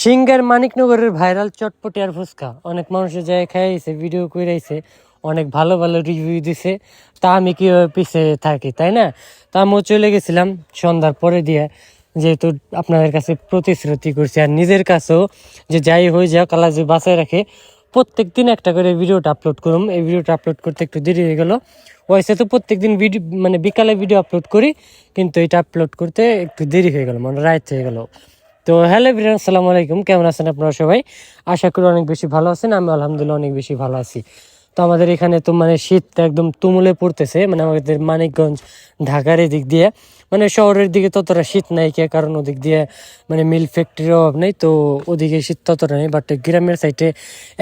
Singer মানিকনগরের viral চটপটি আর ফুচকা। অনেক মানুষের যায় খাইছে ভিডিও কইরাইছে অনেক ভালো ভালো রিভিউ দিছে। তা আমি কীভাবে পিছে থাকি, তাই না? তা আমিও চলে গেছিলাম সন্ধ্যার পরে দিয়ে, যেহেতু আপনাদের কাছে প্রতিশ্রুতি করছি আর নিজের কাছেও, যে যাই হয়ে যাক, আল্লাহ যে বাঁচায় রাখে প্রত্যেক দিন একটা করে ভিডিওটা আপলোড করুম। এই ভিডিওটা আপলোড করতে একটু দেরি হয়ে গেল। ওইসে তো প্রত্যেক দিন ভিডিও মানে বিকালে ভিডিও আপলোড করি, কিন্তু এটা আপলোড করতে একটু দেরি হয়ে গেলো মানে রাত হয়ে গেল। তো হ্যালো বিরান আসসালামু আলাইকুম। কেমন আছেন আপনারা সবাই? আশা করি অনেক বেশি ভালো আছেন আমি আলহামদুলিল্লাহ অনেক বেশি ভালো আছি। তো আমাদের এখানে তো মানে শীত একদম তুমুলে পড়তেছে মানে আমাদের মানিকগঞ্জ, ঢাকার এদিক দিয়ে। মানে শহরের দিকে ততটা শীত নাই, কে কারণ ওদিক দিয়ে মানে মিল ফ্যাক্টরির অভাব নেই, তো ওদিকে শীত ততটা নেই। বাট গ্রামের সাইডে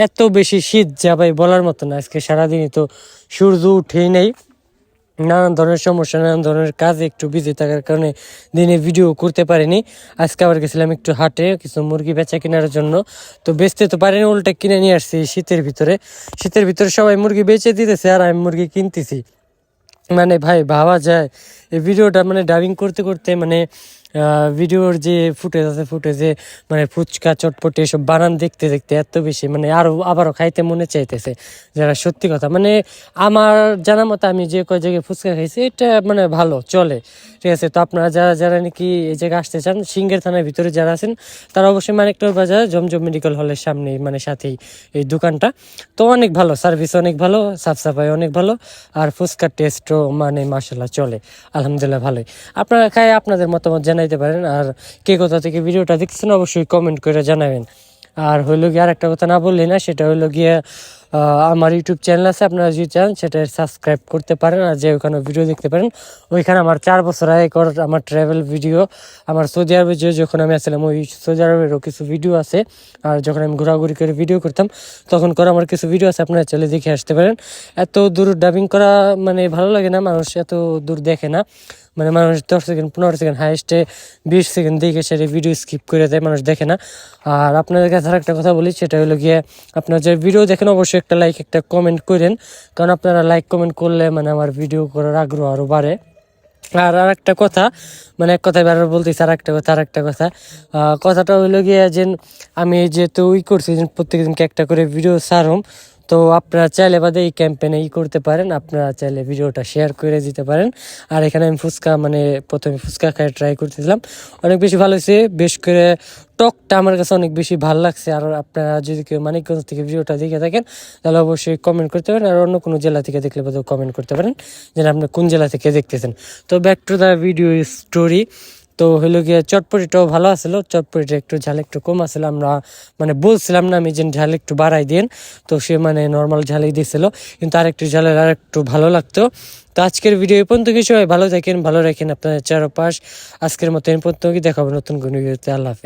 এত বেশি শীত যা বলার মতো না, আজকে সারাদিনই তো সূর্য উঠেই নেই। নানান ধরনের সমস্যা, নানান ধরনের কাজে একটু বিজি থাকার কারণে দিনে ভিডিও করতে পারিনি। আজকে আবার গেছিলাম একটু হাটে, কিছু মুরগি বেচা কেনার জন্য। তো বেচতে তো পারিনি, উল্টা কিনে নিয়ে আসছি শীতের ভিতরে। শীতের ভিতরে সবাই মুরগি বেচে দিতেছে, আর আমি মুরগি কিনতেছি। মানে ভাই, ভাবা যায়। এই ভিডিওটা মানে ডাবিং করতে করতে মানে ভিডিওর যে ফুটেজ আছে, ফুটেজে মানে ফুচকা, চটপটি এসব বানান দেখতে দেখতে এত বেশি মানে আরও আবারও খাইতে মনে চাইতেছে। যারা সত্যি কথা মানে আমার জানা মতো আমি যে কয় জায়গায় ফুচকা খাইছি, এটা মানে ভালো, চলে। ঠিক আছে, তো আপনারা যারা যারা নাকি এই জায়গায় আসতে চান, সিঙ্গের থানার ভিতরে যারা আছেন, তারা অবশ্যই মানিকটর বাজার, জমজম মেডিকেল হলের সামনে মানে সাথেই এই দোকানটা। তো অনেক ভালো, সার্ভিস অনেক ভালো, সাফ সাফাই অনেক ভালো, আর ফুচকার টেস্টও মানে মাসাল্লাহ চলে। আলহামদুলিল্লাহ ভালোই। আপনারা খাই, আপনাদের মতামত জানাইতে পারেন। আর কে কোথা থেকে ভিডিওটা দেখছেন অবশ্যই কমেন্ট করে জানাবেন। আর হইল গিয়ে আর একটা কথা না বললি না, সেটা হইল গিয়ে আমার ইউটিউব চ্যানেল আছে, আপনারা যদি চান, সেটা সাবস্ক্রাইব করতে পারেন আর যে ওখানে ভিডিও দেখতে পারেন, ওইখানে আমার চার বছর আগে করা আমার ট্রাভেল ভিডিও আমার সৌদি আরবে যে যখন আমি আসলাম ওই সৌদি আরবেরও কিছু ভিডিও আছে। আর যখন আমি ঘোরাঘুরি করে ভিডিও করতাম, তখন করে আমার কিছু ভিডিও আছে, আপনারা চলে দেখে আসতে পারেন। এত দূর ডাবিং করা মানে ভালো লাগে না, মানুষ এত দূর দেখে না। মানে মানুষ দশ সেকেন্ড পনেরো সেকেন্ড হাইস্টে বিশ সেকেন্ড দেখে সেটা ভিডিও স্কিপ করে দেয়, মানুষ দেখে না। আর আপনাদের কাছে আর একটা কথা বলি, সেটা হলো গিয়ে, আপনারা যে ভিডিও দেখেন, অবশ্যই একটা লাইক একটা কমেন্ট করেন। কারণ আপনারা লাইক কমেন্ট করলে মানে আমার ভিডিও করার আগ্রহ আরও বাড়ে। আর আর একটা কথা মানে এক কথায় বারবার বলতেছি আর একটা কথা আর একটা কথা কথাটা হইল গিয়ে যে, আমি যেহেতু ই করছি, প্রত্যেকদিনকে একটা করে ভিডিও সারম তো আপনারা চাইলে বাদে এই ক্যাম্পেনে ই করতে পারেন। আপনারা চাইলে ভিডিওটা শেয়ার করে দিতে পারেন। আর এখানে আমি ফুচকা মানে প্রথমে ফুচকা খাই ট্রাই করতেছিলাম। অনেক বেশি ভালো হয়েছে, বেশ করে টকটা আমার কাছে অনেক বেশি ভালো লাগছে। আর আপনারা যদি কেউ মানিকগঞ্জ থেকে ভিডিওটা দেখে থাকেন, তাহলে অবশ্যই কমেন্ট করতে পারেন। আর অন্য কোনো জেলা থেকে দেখলে বোধহয় কমেন্ট করতে পারেন, যেন আপনি কোন জেলা থেকে দেখতেছেন। তো back to the video story তো হইল গিয়ে চটপটিটাও ভালো আছিল চটপটিটা একটু ঝাল একটু কম আছিল আমরা মানে বলছিলাম না আমি যে ঝাল একটু বাড়াই দিন তো সে মানে নর্মাল ঝালই দিয়েছিল কিন্তু আর একটু ঝালের আর একটু ভালো লাগতো। তো আজকের ভিডিও এই পর্যন্ত কিছু ভালো থাকেন, ভালো রাখেন আপনাদের চারপাশ। আজকের মতো এই পর্যন্ত দেখাবো নতুন কোনো ভিডিওতে আল্লাহ হাফেজ।